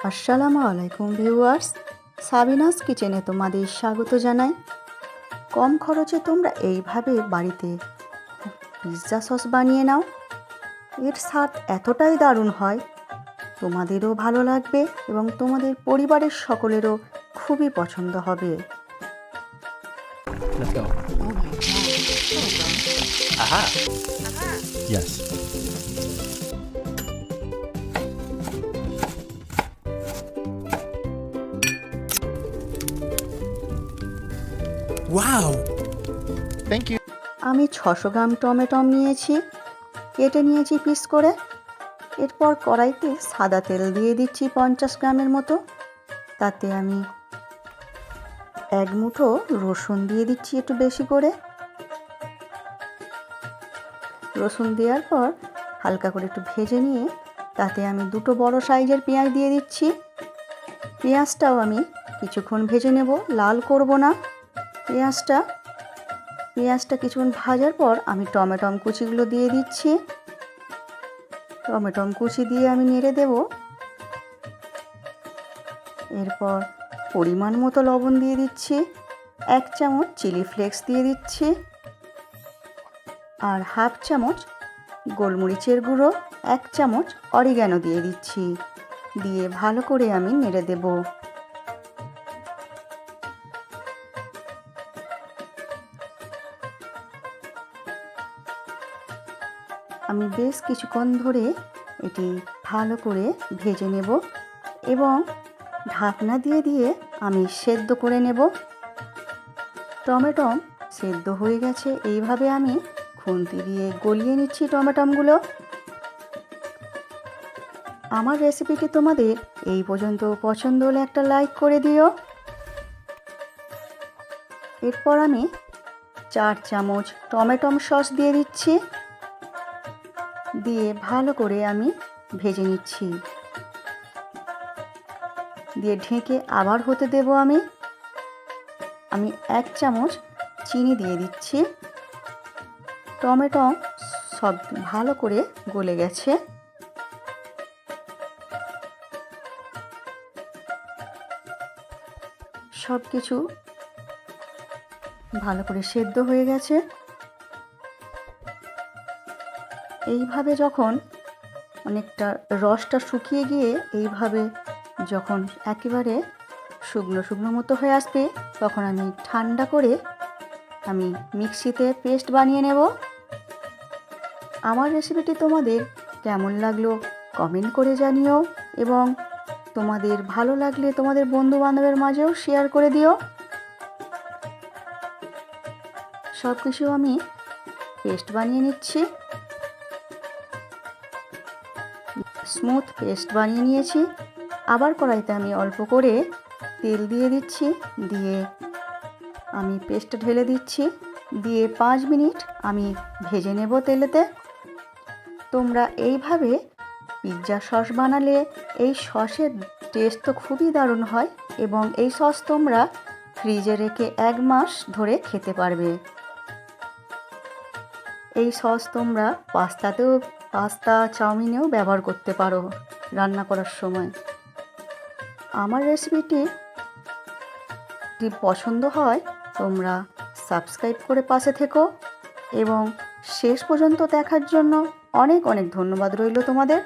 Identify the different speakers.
Speaker 1: আসসালামু আলাইকুম viewers Sabinus কিচেনে তোমাদের স্বাগত জানাই কম খরচে তোমরা এইভাবে বাড়িতে পিৎজা সস বানিয়ে নাও এর স্বাদ এতটাই দারুণ হয় তোমাদেরও ভালো লাগবে এবং তোমাদের পরিবারের সকলেরও খুবই পছন্দ হবে
Speaker 2: Let's go.
Speaker 3: Oh my god.
Speaker 2: Aha. Yes. Wow. Thank you.
Speaker 1: আমি ছশো গ্রাম টমেটম নিয়েছি। কেটে নিয়েছি পিস করে। এরপর কড়াইতে সাদা তেল দিয়ে দিচ্ছি পঞ্চাশ গ্রামের মতো। তাতে আমি এক মুঠো রসুন দিয়ে দিচ্ছি একটু বেশি করে। রসুন দেওয়ার পর হালকা করে একটু ভেজে নিয়ে তাতে আমি দুটো বড় সাইজের পেঁয়াজ দিয়ে দিচ্ছি। পেঁয়াজটাও আমি কিছুক্ষণ ভেজে নেব। লাল করব না। পেঁয়াজটা পেঁয়াজটা কিছুক্ষণ ভাজার পর আমি টমেটম কুচিগুলো দিয়ে দিচ্ছি। টমেটম কুচি দিয়ে আমি নেড়ে দেব। এরপর পরিমাণ মতো লবণ দিয়ে দিচ্ছি। এক চামচ চিলি ফ্লেক্স দিয়ে দিচ্ছি। আর হাফ চামচ গোলমরিচের গুঁড়ো, এক চামচ অরিগ্যানো দিয়ে দিচ্ছি। দিয়ে ভালো করে আমি নেড়ে দেবো। আমি বেশ কিছুক্ষণ ধরে এটি ভালো করে ভেজে নেব এবং ঢাকনা দিয়ে দিয়ে আমি সেদ্ধ করে নেব। টমেটম সেদ্ধ হয়ে গেছে, এইভাবে আমি খুন্তি দিয়ে গলিয়ে নিচ্ছি টমেটমগুলো আমার রেসিপিটি তোমাদের এই পর্যন্ত পছন্দ হলে একটা লাইক করে দিও। এরপর আমি চার চামচ টমেটম সস দিয়ে দিচ্ছি। দিয়ে ভালো করে আমি ভেজে নিচ্ছি। দিয়ে ঢেকে আবার হতে দেব আমি। আমি এক চামচ চিনি দিয়ে দিচ্ছি। টমেটো সব ভালো করে গলে গেছে। সব কিছু ভালো করে সেদ্ধ হয়ে গেছে। এইভাবে যখন অনেকটা রসটা শুকিয়ে গিয়ে এইভাবে যখন একেবারে শুকনো শুকনো মতো হয়ে আসবে, তখন আমি ঠান্ডা করে আমি মিক্সিতে পেস্ট বানিয়ে নেব। আমার রেসিপিটি তোমাদের কেমন লাগল কমেন্ট করে জানিও এবং তোমাদের ভালো লাগলে তোমাদের বন্ধু বান্ধবের মাঝেও শেয়ার করে দিও। সব কিছু আমি পেস্ট বানিয়ে নিচ্ছি। স্মুথ পেস্ট বানিয়ে নিয়েছি। আবার কড়াইতে আমি অল্প করে তেল দিয়ে দিচ্ছি, দিয়ে আমি পেস্ট ঢেলে দিচ্ছি, দিয়ে পাঁচ মিনিট আমি ভেজে নেব তেলেতে। তোমরা এইভাবে পিৎজা সস বানালে এই সসের টেস্ট তো খুবই দারুণ হয় এবং এই সস তোমরা ফ্রিজে রেখে এক মাস ধরে খেতে পারবে। এই সস তোমরা পাস্তাতেও পাস্তা, চাউমিনেও ব্যবহার করতে পারো রান্না করার সময়। আমার রেসিপিটি যদি পছন্দ হয়, তোমরা সাবস্ক্রাইব করে পাশে থেকো এবং শেষ পর্যন্ত দেখার জন্য অনেক অনেক ধন্যবাদ রইল তোমাদের।